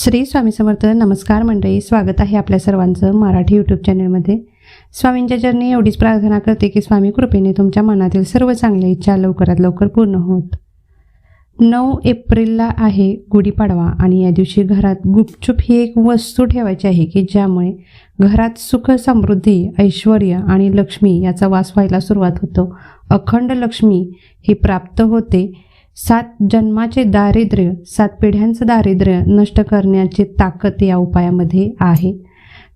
श्री स्वामी समर्थ नमस्कार मंडळी. स्वागत आहे आपल्या सर्वांचं मराठी यूट्यूब चॅनलमध्ये स्वामींच्या चरणी एवढीच प्रार्थना करते की स्वामी कृपेने तुमच्या मनातील सर्व चांगल्या इच्छा लवकरात लवकर पूर्ण होत. नऊ एप्रिलला आहे गुढीपाडवा आणि या दिवशी घरात गुपचूप ही एक वस्तू ठेवायची आहे की ज्यामुळे घरात सुख समृद्धी ऐश्वर आणि लक्ष्मी याचा वास व्हायला सुरुवात होतो. अखंड लक्ष्मी ही प्राप्त होते सात जन्माचे दारिद्र्य सात पिढ्यांचं दारिद्र्य नष्ट करण्याची ताकद या उपायामध्ये आहे.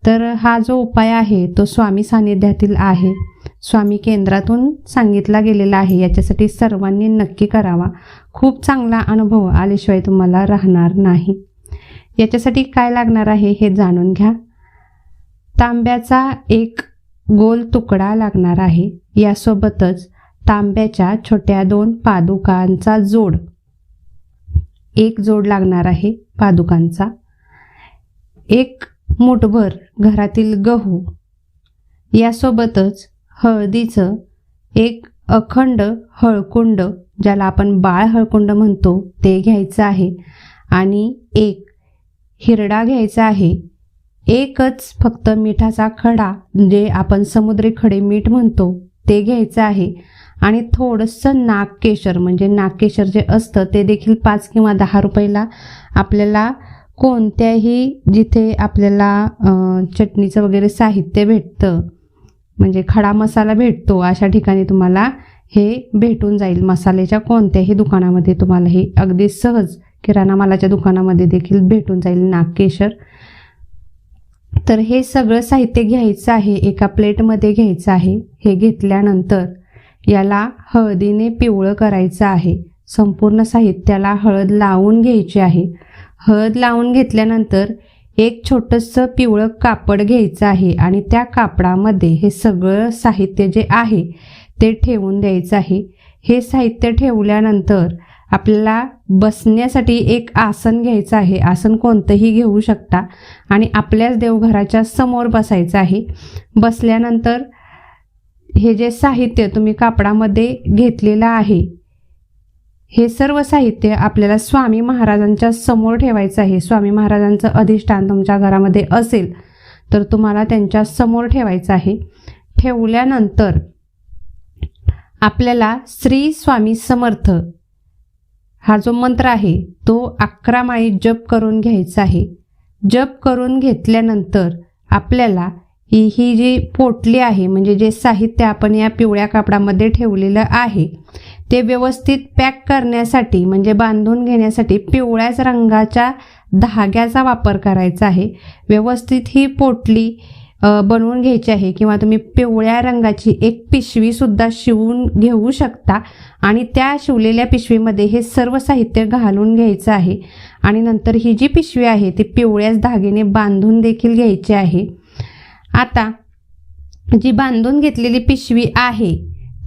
तर हा जो उपाय आहे तो स्वामी सानिध्यातील आहे. स्वामी केंद्रातून सांगितला गेलेला आहे याच्यासाठी सर्वांनी नक्की करावा. खूप चांगला अनुभव आल्याशिवाय तुम्हाला राहणार नाही. याच्यासाठी काय लागणार आहे हे जाणून घ्या. तांब्याचा एक गोल तुकडा लागणार आहे. यासोबतच तांब्याच्या छोट्या दोन पादुकांचा जोड. एक जोड लागणार आहे पादुकांचा. एक मुठभर घरातील गहू. यासोबतच हळदीचं एक अखंड हळकुंड ज्याला आपण बाळ हळकुंड म्हणतो ते घ्यायचं आहे. आणि एक हिरडा घ्यायचा आहे. एकच फक्त मिठाचा खडा जे आपण समुद्री खडे मीठ म्हणतो ते घ्यायचं आहे. आणि थोडंसं नागकेशर म्हणजे नागकेशर जे असतं ते देखील पाच किंवा दहा रुपयाला आपल्याला कोणत्याही जिथे आपल्याला चटणीचं वगैरे साहित्य भेटतं म्हणजे खडा मसाला भेटतो अशा ठिकाणी तुम्हाला हे भेटून जाईल. मसाल्याच्या कोणत्याही दुकानामध्ये तुम्हाला हे अगदी सहज किराणा मालाच्या दुकानामध्ये देखील भेटून जाईल नागकेशर. तर हे सगळं साहित्य घ्यायचं आहे एका प्लेटमध्ये घ्यायचं आहे हे घेतल्यानंतर याला हळदीने पिवळं करायचं आहे. संपूर्ण साहित्याला हळद लावून घ्यायची आहे. हळद लावून घेतल्यानंतर एक छोटंसं पिवळं कापड घ्यायचं आहे आणि त्या कापडामध्ये हे सगळं साहित्य जे आहे ते ठेवून द्यायचं आहे. हे साहित्य ठेवल्यानंतर आपल्याला बसण्यासाठी एक आसन घ्यायचं आहे. आसन कोणतंही घेऊ शकता आणि आपल्याच देवघराच्या समोर बसायचं आहे. बसल्यानंतर हे जे साहित्य तुम्ही कापडामध्ये घेतलेलं आहे हे सर्व साहित्य आपल्याला स्वामी महाराजांच्या समोर ठेवायचं आहे. स्वामी महाराजांचं अधिष्ठान तुमच्या घरामध्ये असेल तर तुम्हाला त्यांच्यासमोर ठेवायचं आहे. ठेवल्यानंतर आपल्याला श्री स्वामी समर्थ हा जो मंत्र आहे तो अकरा माळी जप करून घ्यायचा आहे. जप करून घेतल्यानंतर आपल्याला ही ही जी पोटली आहे म्हणजे जे साहित्य आपण या पिवळ्या कापडामध्ये ठेवलेलं आहे ते व्यवस्थित पॅक करण्यासाठी म्हणजे बांधून घेण्यासाठी पिवळ्याच रंगाच्या धाग्याचा वापर करायचा आहे. व्यवस्थित ही पोटली बनवून घ्यायची आहे किंवा तुम्ही पिवळ्या रंगाची एक पिशवीसुद्धा शिवून घेऊ शकता. आणि त्या शिवलेल्या पिशवीमध्ये हे सर्व साहित्य घालून घ्यायचं आहे. आणि नंतर ही जी पिशवी आहे ती पिवळ्याच धागेने बांधून देखील घ्यायची आहे. आता जी बांधून घेतलेली पिशवी आहे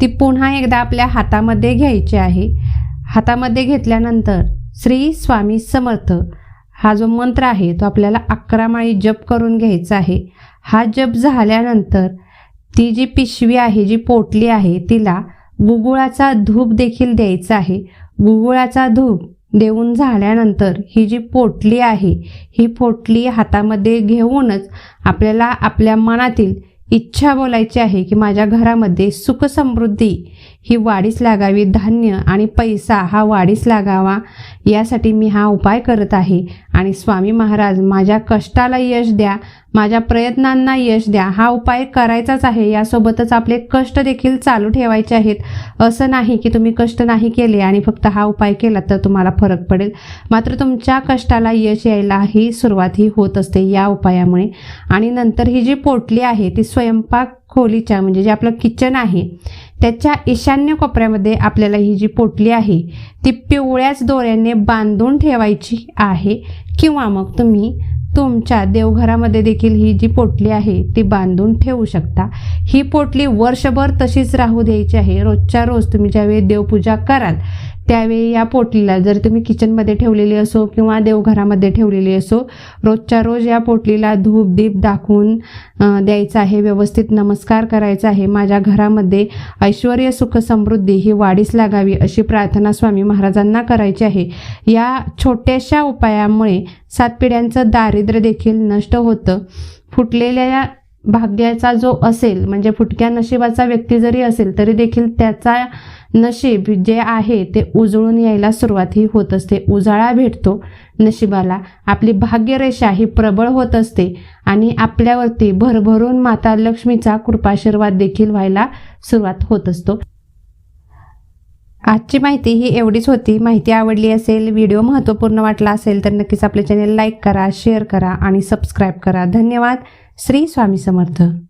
ती पुन्हा एकदा आपल्या हातामध्ये घ्यायची आहे. हातामध्ये घेतल्यानंतर श्री स्वामी समर्थ हा जो मंत्र आहे तो आपल्याला अकरा माळी जप करून घ्यायचा आहे. हा जप झाल्यानंतर ती जी पिशवी आहे जी पोटली आहे तिला गुगुळाचा धूप देखील द्यायचा आहे. गुगुळाचा धूप देऊन झाल्यानंतर ही जी पोटली आहे ही पोटली हातामध्ये घेऊनच आपल्याला आपल्या मनातील इच्छा बोलायची आहे की माझ्या घरामध्ये सुख समृद्धी ही वाढीस लागावी धान्य आणि पैसा हा वाढीस लागावा यासाठी मी हा उपाय करत आहे. आणि स्वामी महाराज माझ्या कष्टाला यश द्या माझ्या प्रयत्नांना यश द्या. हा उपाय करायचाच आहे. यासोबतच आपले कष्ट देखील चालू ठेवायचे आहेत. असं नाही की तुम्ही कष्ट नाही केले आणि फक्त हा उपाय केला तर तुम्हाला फरक पडेल. मात्र तुमच्या कष्टाला यश यायला ही सुरुवात ही होत असते या उपायामुळे. आणि नंतर ही जी पोटली आहे ती स्वयंपाक खोलीच्या म्हणजे जे आपलं किचन आहे त्याच्या ईशान्य कोपऱ्यामध्ये आपल्याला ही जी पोटली आहे ती पिवळ्याच दोऱ्याने बांधून ठेवायची आहे. किंवा मग तुम्ही तुमच्या देवघरामध्ये देखील ही जी पोटली आहे ती बांधून ठेवू शकता. ही पोटली वर्षभर तशीच राहू द्यायची आहे. रोजच्या रोज तुम्ही ज्यावेळी देवपूजा कराल त्यावेळी या पोटलीला जर तुम्ही किचनमध्ये ठेवलेली असो किंवा देवघरामध्ये ठेवलेली असो रोजच्या रोज या पोटलीला धूप दीप दाखवून द्यायचं आहे व्यवस्थित नमस्कार करायचा आहे. माझ्या घरामध्ये ऐश्वर सुख समृद्धी ही वाढीस लागावी अशी प्रार्थना स्वामी महाराजांना करायची आहे. या छोट्याशा उपायामुळे सात पिढ्यांचं दारिद्र्य देखील नष्ट होतं. फुटलेल्या भाग्याचा जो असेल म्हणजे फुटक्या नशिबाचा व्यक्ती जरी असेल तरी देखील त्याचा नशीब जे आहे ते उजळून यायला सुरुवात ही होत असते. उजाळा भेटतो नशिबाला. आपली भाग्यरेषा ही प्रबळ होत असते आणि आपल्यावरती भरभरून माता लक्ष्मीचा कृपाशीर्वाद देखील व्हायला सुरुवात होत असतो. आजची माहिती ही एवढीच होती. माहिती आवडली असेल व्हिडिओ महत्त्वपूर्ण वाटला असेल तर नक्कीच आपले चॅनेल लाईक करा शेअर करा आणि सबस्क्राईब करा. धन्यवाद. श्री स्वामी समर्थ.